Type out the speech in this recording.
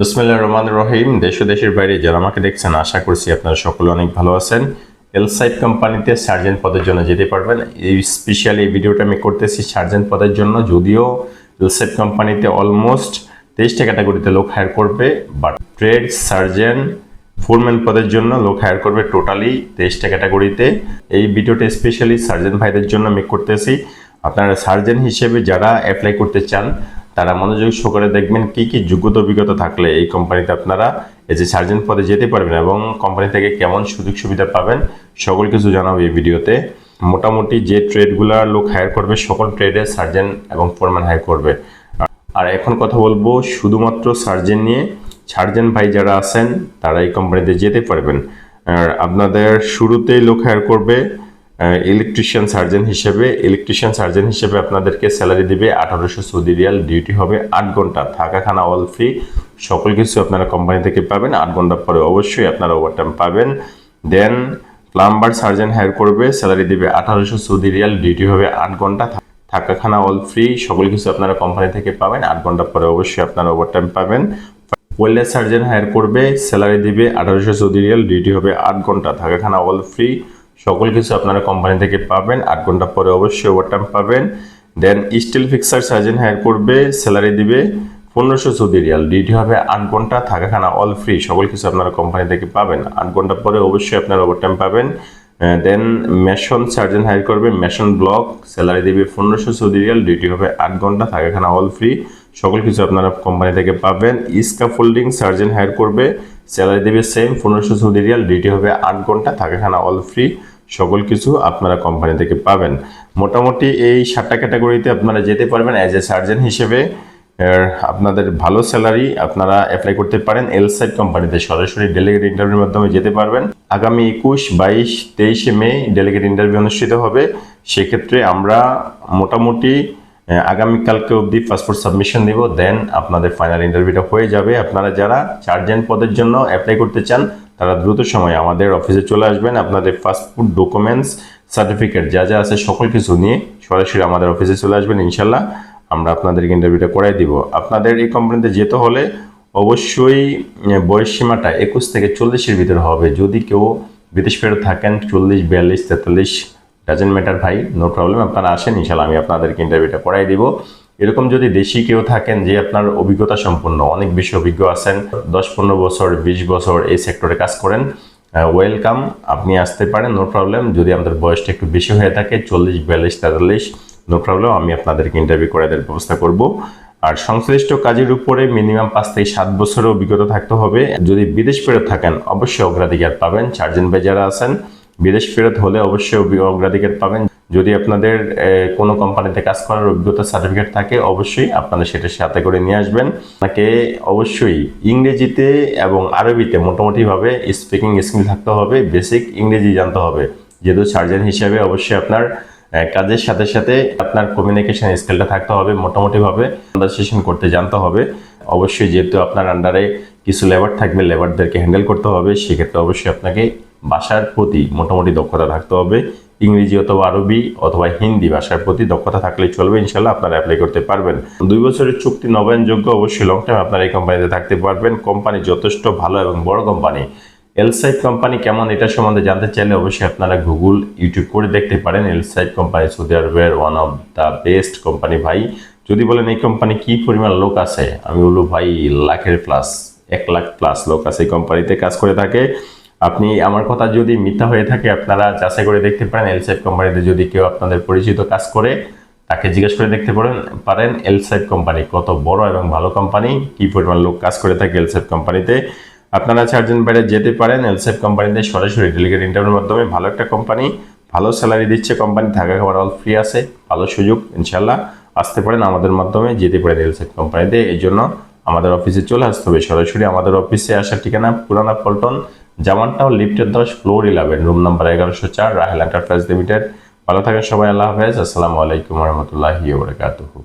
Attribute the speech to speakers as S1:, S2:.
S1: বিসমিল্লাহ রহমান রহিম, দেশ দেশের বাইরে যারা আমাকে দেখছেন, আশা করছি আপনারা সকলে অনেক ভালো আছেন। এলসাইড কোম্পানিতে সার্জেন্ট পদের জন্য যেতে পারবেন। এই স্পেশালি এই ভিডিওটা আমি করতেছি সার্জেন্ট পদের জন্য, যদিও এলসাইড কোম্পানিতে অলমোস্ট তেইশটা ক্যাটাগরিতে লোক হায়ার করবে বাট ট্রেড সার্জেন্ট ফোরম্যান পদের জন্য লোক হায়ার করবে টোটালি তেইশটা ক্যাটাগরিতে এই ভিডিওটা স্পেশালি সার্জেন্ট ভাইদের জন্য আমি করতেছি। আপনারা সার্জেন্ট হিসেবে যারা অ্যাপ্লাই করতে চান তারা মনোযোগ সহকারে দেখবেন কি কি যোগ্যতা অভিজ্ঞতা থাকলে এই কোম্পানিতে আপনারা এই যে সার্জেন্ট পদে যেতে পারবেন এবং কোম্পানি থেকে কেমন সুযোগ সুবিধা পাবেন সকল কিছু জানাব এই ভিডিওতে। মোটামুটি যে ট্রেডগুলার লোক হায়ার করবে, সকল ট্রেডে সার্জেন্ট এবং ফোরম্যান হায়ার করবে। আর এখন কথা বলব শুধুমাত্র সার্জেন্ট নিয়ে। সার্জেন্ট ভাই যারা আছেন, তারা এই কোম্পানিতে যেতে পারবেন। আর আপনাদের শুরুতেই লোক হায়ার করবে। ইলেকট্রিশিয়ান সার্জন হিসেবে ইলেকট্রিশিয়ান সার্জন হিসেবে আপনাদেরকে স্যালারি দিবে আঠারোশো সৌদি রিয়াল ডিউটি হবে আট ঘণ্টা। থাকা খানা অল ফ্রি সকল কিছু আপনারা কোম্পানি থেকে পাবেন, আট ঘণ্টা পরে অবশ্যই আপনারা ওভারটাইম পাবেন। দেন প্লাম্বার সার্জন হায়ার করবে স্যালারি দিবে আঠারোশো সৌদি রিয়াল ডিউটি হবে আট ঘণ্টা। থাকা খানা অল ফ্রি সকল কিছু আপনারা কোম্পানি থেকে পাবেন, আট ঘণ্টা পরে অবশ্যই আপনারা ওভারটাইম পাবেন। ওয়েলনেস সার্জন হায়ার করবে স্যালারি দিবে আঠারোশো সৌদি রিয়াল ডিউটি হবে আট ঘণ্টা। থাকা খানা অল ফ্রি সকল কিছু আপনারা কোম্পানি থেকে পাবেন। আট ঘণ্টা পরে অবশ্যই ওভারটাইম পাবেন। দেন স্টিল ফিক্সার সার্জন হায়ার করবে স্যালারি দিবে। পনেরোশো সৌদি রিয়াল। ডিউটি হবে আট ঘণ্টা থাকা খানা অল ফ্রি সকল কিছু আপনারা কোম্পানি থেকে পাবেন। আট ঘণ্টা পরে অবশ্যই আপনারা ওভারটাইম পাবেন। দেন মেশন সার্জন হায়ার করবে মেশন ব্লক স্যালারি দিবে পনেরোশো সৌদি রিয়াল। ডিউটি হবে আট ঘণ্টা থাকা খানা অল ফ্রি সকল কিছু আপনারা কোম্পানি থেকে পাবেন। ইস্কা ফোল্ডিং সার্জন হায়ার করবে স্যালারি দেবে সেম পনেরোশো সৌদি রিয়াল। ডিউটি হবে আট ঘণ্টা থাকা খানা অল ফ্রি সকল কিছু আপনারা কোম্পানি থেকে পাবেন। মোটামুটি এই সাতটা ক্যাটাগরিতে আপনারা যেতে পারবেন অ্যাজ এ সার্জন হিসেবে। আপনাদের ভালো স্যালারি আপনারা অ্যাপ্লাই করতে পারেন। এলসাইড কোম্পানিতে সরাসরি ডেলিগেট ইন্টারভিউর মাধ্যমে যেতে পারবেন। আগামী একুশ, বাইশ, তেইশে মে ডেলিগেট ইন্টারভিউ অনুষ্ঠিত হবে। সেক্ষেত্রে আমরা মোটামুটি আগামীকালকে অবধি পাসপোর্ট সাবমিশন দিব। দেন আপনাদের ফাইনাল ইন্টারভিউটা হয়ে যাবে। আপনারা যারা চার্জেন্ট পদের জন্য অ্যাপ্লাই করতে চান তারা দ্রুত সময়ে আমাদের অফিসে চলে আসবেন। আপনাদের পাসপোর্ট ডকুমেন্টস সার্টিফিকেট যা যা আছে সকল কিছু নিয়ে সরাসরি আমাদের অফিসে চলে আসবেন ইনশাল্লাহ আমরা আপনাদেরকে ইন্টারভিউটা করাই দিব। আপনাদের এই কোম্পানিতে যেতে হলে অবশ্যই বয়স সীমাটা একুশ থেকে চল্লিশের ভিতরে হবে। যদি কেউ বিদেশ ফেরত থাকেন, চল্লিশ, বিয়াল্লিশ, তেতাল্লিশ ডাজেন্ট ম্যাটার ভাই নো প্রবলেম আপনারা আসেন ইনশাল্লাহ আমি আপনাদেরকে ইন্টারভিউটা করাই দিব। এরকম যদি দেশি কেউ থাকেন যে আপনার অভিজ্ঞতা সম্পন্ন, অনেক বেশি অভিজ্ঞ আছেন, দশ, পনেরো বছর, বিশ বছর এই সেক্টরে কাজ করেন ওয়েলকাম আপনি আসতে পারেন নো প্রবলেম যদি আমাদের বয়সটা একটু বেশি হয়ে থাকে, চল্লিশ, বিয়াল্লিশ, তেতাল্লিশ নো প্রবলেম আমি আপনাদেরকে ইন্টারভিউ করে দেওয়ার ব্যবস্থা করব। আর সংশ্লিষ্ট কাজের উপরে মিনিমাম পাঁচ থেকে সাত বছরের অভিজ্ঞতা থাকতে হবে। যদি বিদেশ ফেরত থাকেন, অবশ্যই অগ্রাধিকার পাবেন। চারজন ভাই যারা আছেন, বিদেশ ফেরত হলে অবশ্যই অগ্রাধিকার পাবেন। যদি আপনাদের কোনো কোম্পানিতে কাজ করার অভিজ্ঞতা সার্টিফিকেট থাকে, অবশ্যই আপনারা সেটা সাথে করে নিয়ে আসবেন। আপনাকে অবশ্যই ইংরেজিতে এবং আরবিতে মোটামুটিভাবে স্পিকিং স্কিল থাকতে হবে বেসিক ইংরেজি জানতে হবে। যেহেতু সার্জন হিসেবে অবশ্যই আপনার কাজের সাথে সাথে আপনার কমিউনিকেশন স্কিলটা থাকতে হবে, মোটামুটিভাবে কনভারসেশন করতে জানতে হবে। অবশ্যই যেহেতু আপনার আন্ডারে কিছু লেবার থাকবে লেবারদেরকে হ্যান্ডেল করতে হবে, সেক্ষেত্রে অবশ্যই আপনাকে বাসার প্রতি মোটামুটি দক্ষতা থাকতে হবে। ইংরেজি অথবা আরবি অথবা হিন্দি ভাষার প্রতি দক্ষতা থাকলে চলবে ইনশাল্লাহ আপনারা অ্যাপ্লাই করতে পারবেন। দুই বছরের চুক্তি নবায়নযোগ্য, অবশ্যই লং টাইম আপনারা এই কোম্পানিতে থাকতে পারবেন। কোম্পানি যথেষ্ট ভালো এবং বড় কোম্পানি এলসাইড কোম্পানি কেমন এটা সম্বন্ধে জানতে চাইলে অবশ্যই আপনারা গুগল ইউটিউব করে দেখতে পারেন। এলসাইড কোম্পানি সৌদি আরবের one of the best company ভাই। যদি বলেন এই কোম্পানি কি পরিমাণ লোক আছে? আমি বলব ভাই, লাখের প্লাস এক লাখ প্লাস লোক আছে এই কোম্পানিতে কাজ করে থাকে। আপনি আমার কথা যদি মিথ্যা হয়ে থাকে, আপনারা যাচাই করে দেখতে পারেন। এলসাইড কোম্পানিতে যদি কেউ আপনাদের পরিচিত কাজ করে, তাকে জিজ্ঞেস করে দেখতে পারেন পারেন এলসাইড কোম্পানি। কত বড় এবং ভালো কোম্পানি, কি পরিমাণ লোক কাজ করে থাকে এলসাইড কোম্পানিতে। আপনারা চারজন বাইরে যেতে পারেন এলসাইড কোম্পানিতে সরাসরি ডেলিগেট ইন্টারভিউর মাধ্যমে। ভালো একটা কোম্পানি, ভালো স্যালারি দিচ্ছে কোম্পানি, থাকা খাবার অল ফ্রি আছে, ভালো সুযোগ ইনশাল্লাহ আসতে পারেন আমাদের মাধ্যমে, যেতে পারেন এলসাইড কোম্পানিতে। এই জন্য আমাদের অফিসে চলে আসতে হবে। সরাসরি আমাদের অফিসে আসার ঠিকানা পুরানা পল্টন জামানটাও লিফটের দশ ফ্লোর ইলেভেন রুম নাম্বার এগারোশো চার, রাহেল এন্টারপ্রাইজ লিমিটেড ভালো থাকেন সবাই, আল্লাহ হাফেজ। আসসালামু আলাইকুম রহমতুল্লাহি ওবরাকাতুহু